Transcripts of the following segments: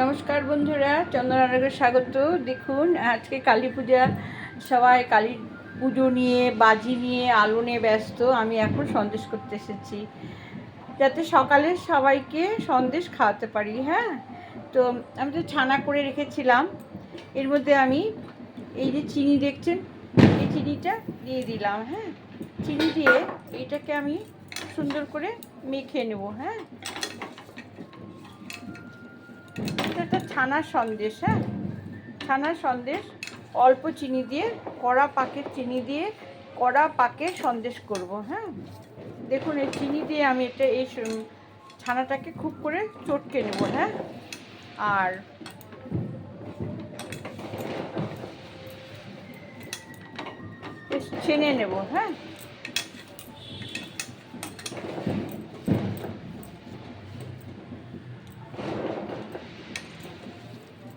নমস্কার বন্ধুরা চন্দ্রনারায়ণকে স্বাগত। দেখুন, আজকে কালী পূজা। সবাই কালী পুজো নিয়ে, বাজি নিয়ে, আলো নিয়ে ব্যস্ত। আমি এখন সন্দেশ করতে এসেছি। যাতে সকালে সবাইকে সন্দেশ খাওয়াতে পারি হ্যাঁ? তো আমি তো ছানা করে রেখেছিলাম। এর মধ্যে আমি এই যে চিনি, দেখছেন? এই চিনিটা দিয়ে দিলাম হ্যাঁ? চিনি দিয়ে এইটাকে আমি সুন্দর করে মেখে নেব হ্যাঁ? ছানার সন্দেশ হ্যাঁ? ছানার সন্দেশ, অল্প চিনি দিয়ে, কড়া পাকের চিনি দিয়ে, কড়া পাকে সন্দেশ করব হ্যাঁ? দেখুন, এই চিনি দিয়ে আমি এটা এই ছানাটাকে খুব করে চটকে নেব হ্যাঁ? আর ছেনে নেব হ্যাঁ?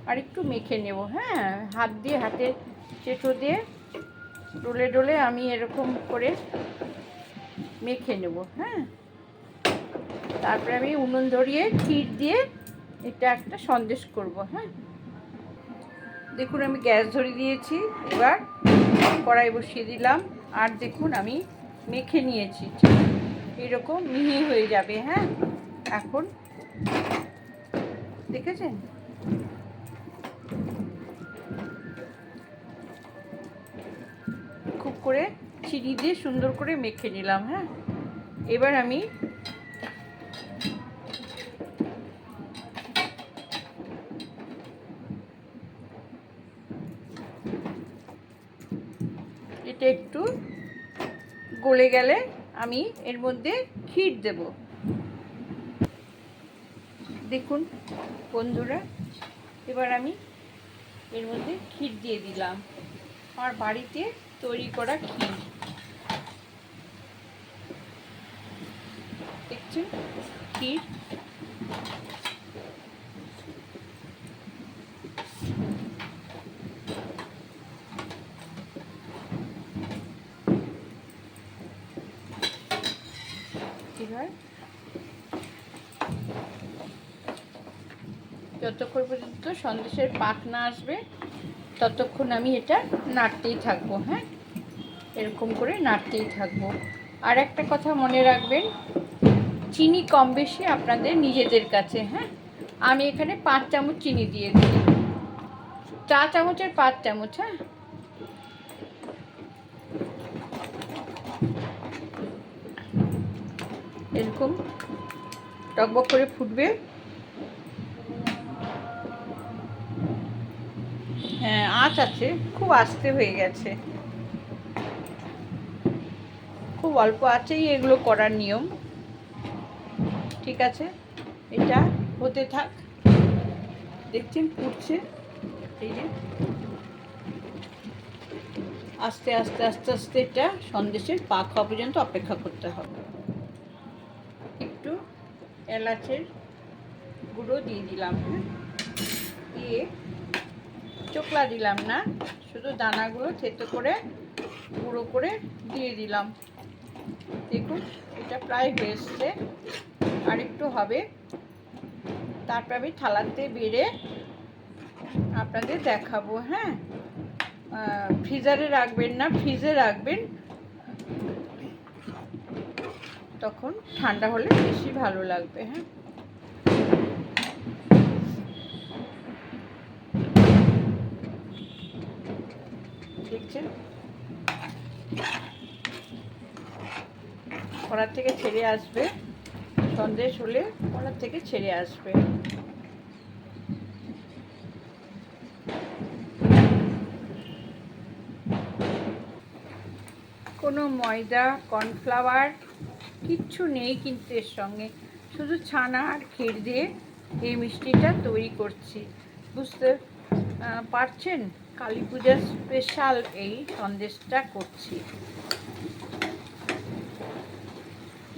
আর একটু মেখে নেব হ্যাঁ? হাত দিয়ে, হাতে চেটো দিয়ে ডলে ডলে আমি এরকম করে মেখে নেব হ্যাঁ? তারপরে আমি উনুন ধরিয়ে ক্ষীর দিয়ে এটা একটা সন্দেশ করব হ্যাঁ? দেখুন, আমি গ্যাস ধরিয়ে দিয়েছি, এবার কড়াই বসিয়ে দিলাম, আর দেখুন, আমি মেখে নিয়েছি এরকম মিহি হয়ে যাবে হ্যাঁ? এখন দেখেছেন? খুব করে চিনি দিয়ে সুন্দর করে মেখে নিলাম হ্যাঁ? এবার আমি এটা একটু গলে গেলে আমি এর মধ্যে ক্ষীর দেব। দেখুন বন্ধুরা, এবার আমি এর মধ্যে ক্ষীর দিয়ে দিলাম। আমার বাড়িতে তৈরি করা ক্ষীর। দেখছেন? ক্ষীর। এবার যতক্ষণ পর্যন্ত সন্দেশের পাক না আসবে, ততক্ষণ আমি এটা নাড়তেই থাকব হ্যাঁ? এরকম করে নাড়তেই থাকব। আর একটা কথা মনে রাখবেন, চিনি কম বেশি আপনাদের নিজেদের কাছে হ্যাঁ? আমি এখানে পাঁচ চামচ চিনি দিয়ে দিয়েছি চা চামচের পাঁচ চামচ হ্যাঁ? এরকম টকবক করে ফুটবে। আঁচ আছে, খুব আস্তে হয়ে গেছে। খুব অল্প আছেই এগুলো করার নিয়ম। ঠিক আছে, এটা হতে থাক। দেখছেন ফুটছে এই যে। আস্তে আস্তে আস্তে আস্তে এটা সন্দেশের পাক হওয়া পর্যন্ত অপেক্ষা করতে হবে। একটু এলাচের গুঁড়ো দিয়ে দিলাম হ্যাঁ? দিয়ে চোকলা দিলাম না, শুধু দানাগুলো থেতো করে গুঁড়ো করে দিয়ে দিলাম। দেখুন, এটা প্রায় হয়ে এসছে। আর একটু হবে। তারপর আমি থালাতে বেড়ে আপনাদের দেখাবো হ্যাঁ? ফ্রিজারে রাখবেন না, ফ্রিজে রাখবেন। তখন ঠান্ডা হলে বেশি ভালো লাগবে হ্যাঁ? দেখছেন কড়ার থেকে ছেড়ে আসবে। সন্দেশ হলে কড়ার থেকে ছেড়ে আসবে। কোনো ময়দা, কর্নফ্লাওয়ার কিচ্ছু নেই কিন্তু এর সঙ্গে। শুধু ছানা আর ক্ষীর দিয়ে এই মিষ্টিটা তৈরি করছি। বুঝতে পারছেন? কালী পূজার স্পেশাল এই সন্দেশটা করছি।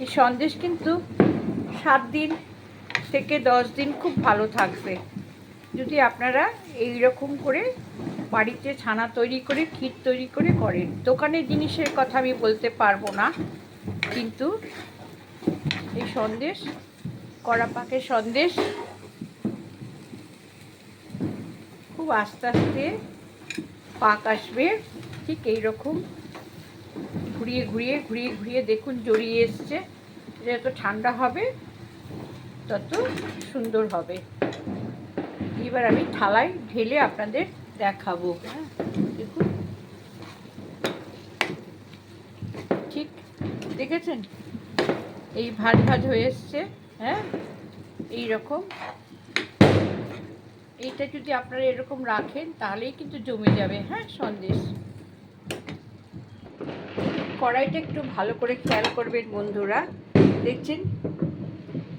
এই সন্দেশ কিন্তু সাত দিন থেকে দশ দিন খুব ভালো থাকবে। যদি আপনারা এই রকম করে বাড়িতে ছানা তৈরি করে, ক্ষীর তৈরি করে করেন দোকানের জিনিসের কথা আমি বলতে পারব না, কিন্তু এই সন্দেশ কড়া পাকের সন্দেশ আস্তে আস্তে পাক আসবে। ঠিক এই রকম ঘুরিয়ে ঘুরিয়ে ঘুরিয়ে ঘুরিয়ে দেখুন জড়িয়ে এসছে। যত ঠান্ডা হবে, তত সুন্দর হবে। এবার আমি থালায় ঢেলে আপনাদের দেখাবো। হ্যাঁ দেখুন। ঠিক দেখেছেন? এই ভাজ ভাজ হয়ে এসছে হ্যাঁ? এই রকম এইটা যদি আপনারা এরকম রাখেন, তাহলেই কিন্তু জমে যাবে হ্যাঁ সন্দেশ। কড়াইটা একটু ভালো করে খেয়াল করবেন বন্ধুরা। দেখছেন?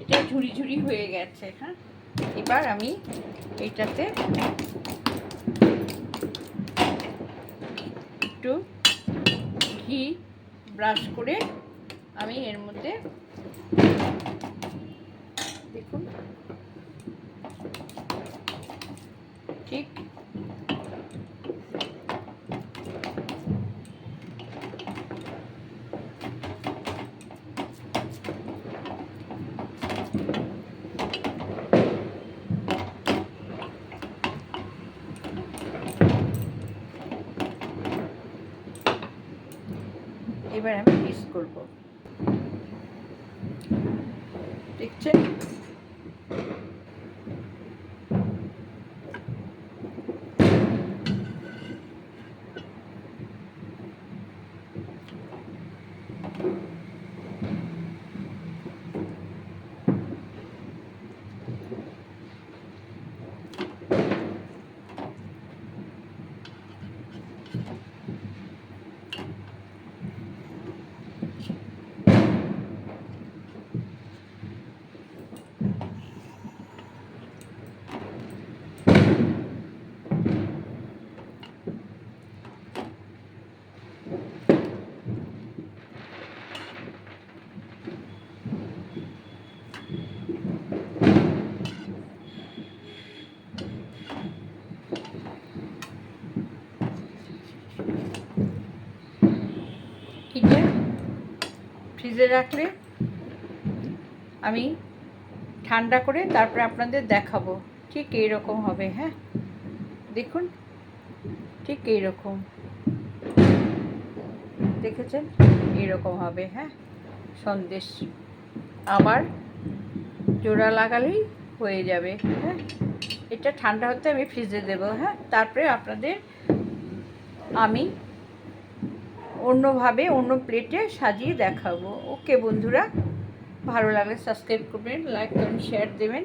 এটা ঝুড়ি ঝুড়ি হয়ে গেছে হ্যাঁ। এবার আমি এটাতে একটু ঘি ব্রাশ করে আমি এর মধ্যে দেখুন ঠিক এবার আমি পিস করব। দেখছেন এটা ফ্রিজে রাখলে আমি ঠান্ডা করে তারপরে আপনাদের দেখাবো। ঠিক এই রকম হবে হ্যাঁ? দেখুন, ঠিক এই রকম দেখেছেন? এইরকম হবে হ্যাঁ? সন্দেশ আবার জোড়া লাগালেই হয়ে যাবে হ্যাঁ? এটা ঠান্ডা হতে আমি ফ্রিজে দেবো হ্যাঁ? তারপরে আপনাদের আমি অন্যভাবে, অন্য প্লেটে সাজিয়ে দেখাবো। ওকে বন্ধুরা, ভালো লাগলে সাবস্ক্রাইব করবেন লাইক করবেন শেয়ার দেবেন।